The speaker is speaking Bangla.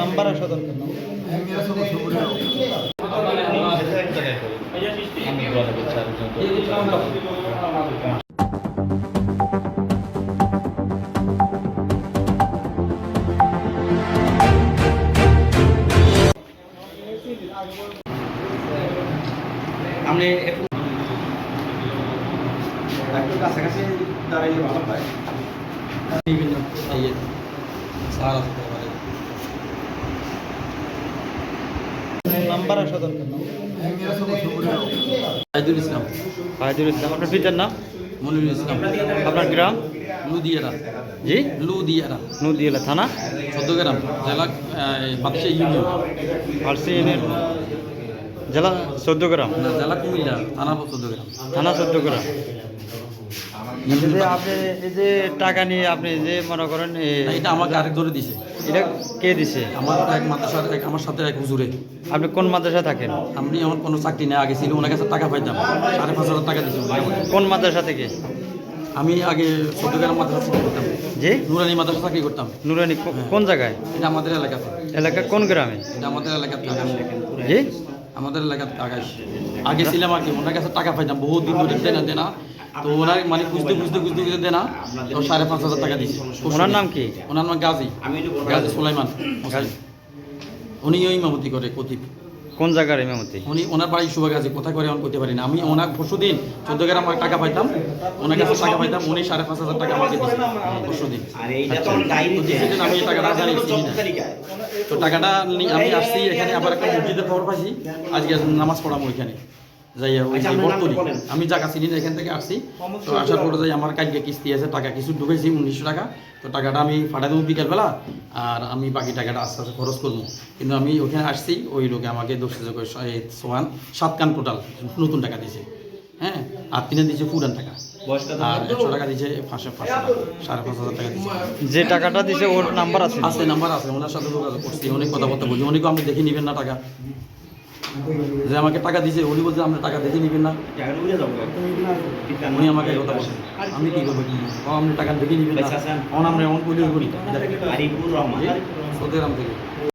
নাম্বার আসা দরকার আপনি একটু একটু কাছাকাছি দাঁড়াইলে ভালো হয়। বিভিন্ন ইয়ে সার আসতে পারে নাম্বার আসা দরকার ইসলাম। ফায়দুল ইসলাম আপনার পিতার নাম? মনিরুল ইসলাম। আপনার গ্রাম? লুদিয়ারা জি? লুদিয়ারা নদিয়ালা থানা? চোদ্দগ্রাম জেলা বাদশা ইউনিয়ন। ফার্সি ইউনিয়ন। জেলা চোদ্দগ্রাম? না জেলা কুমিল্লা থানা চোদ্দগ্রাম। থানা চোদ্দগ্রাম। আপনি এই যে টাকা নিয়ে আপনি যে মনে করেন এটা আমাকে আরেক ধরে দিছে। এটা কে দিছে? আমার এক মাদ্রাসার এক আমার সাথে এক হুজুরে। আপনি কোন মাদ্রাসা থাকেন? আমি আমার কোনো চাকরি নেই আগে ছিল ওনার কাছে টাকা পাইতাম। সাড়ে পাঁচ হাজার টাকা দিয়েছে কোন মাদ্রাসা থেকে? আমি আগে চোদ্দগ্রাম মাদ্রাসা চাকরি করতাম। জি? নুরানি মাদ্রাসা চাকরি করতাম। নুরানি কোন জায়গায়? এটা আমাদের এলাকাতে। এলাকা কোন গ্রামে? এটা আমাদের এলাকাতে। জি? আমাদের এলাকাতে টাকা আগে ছিলাম আর কি ওনার কাছে টাকা পাইতাম বহুত দিন ধরে দেনা দেনা। তো ওনার মানে খুঁজতে খুঁজতে খুঁজতে খুঁজতে দেনা তো সাড়ে পাঁচ হাজার টাকা দিয়েছে ওনার নাম কি? ওনার নাম গাজী গাজী সুলাইমান উনি ইমামতি করে কতিব কোন জায়গার ইমামতি উনি ওনার বাড়ি শুভ আছে কোথায় করে আমি করতে পারি না। আমি ওনার পশু দিন চোদ্দ গ্রাম আমার টাকা পাইতাম ওনার কাছে টাকা পাইতাম উনি সাড়ে পাঁচ হাজার টাকা আমাকে দিয়েছে পরশু দিন আর এইটা তো ডায়েরি আমি টাকাটা জানি তো টাকাটা আমি আসছি এখানে আবার একটা মসজিদের খবর পাইছি আজকে নামাজ পড়াবো এখানে। ওই আচ্ছা, যে বর্তলি আমি জায়গা চিনি না এখান থেকে আসছি। তো আসার পরে যাই আমার কালকে কিস্তি আছে টাকা কিছু ঢুকেছি উনিশশো টাকা। তো টাকাটা আমি ফাটা দেবো বিকালবেলা আর আমি বাকি টাকাটা আস্তে আস্তে খরচ করব। কিন্তু আমি ওখানে আসছি ওই লোকে আমাকে দশ সাত কান টোটাল নতুন টাকা দিয়েছে। হ্যাঁ আর তিনে দিয়েছে পুরান টাকা। আর একশো টাকা দিয়েছে পাঁচশো পাঁচশো টাকা সাড়ে পাঁচ হাজার টাকা দিয়েছে। যে টাকাটা দিছে ওর নাম্বার আছে। আছে নাম্বার আছে ওনার সাথে যোগাযোগ করছি অনেক কথাবার্তা বলছি উনি আপনি দেখে নিবেন না টাকা। যে আমাকে টাকা দিয়েছে উনি বলছে আপনি টাকা দিতে নিবেন না। উনি আমাকে কথা বলছেন আমি কি করব কি ও, আপনি টাকা দেখে নিবেন না। আমরা এমন করি করি সৌদি আরাম থেকে।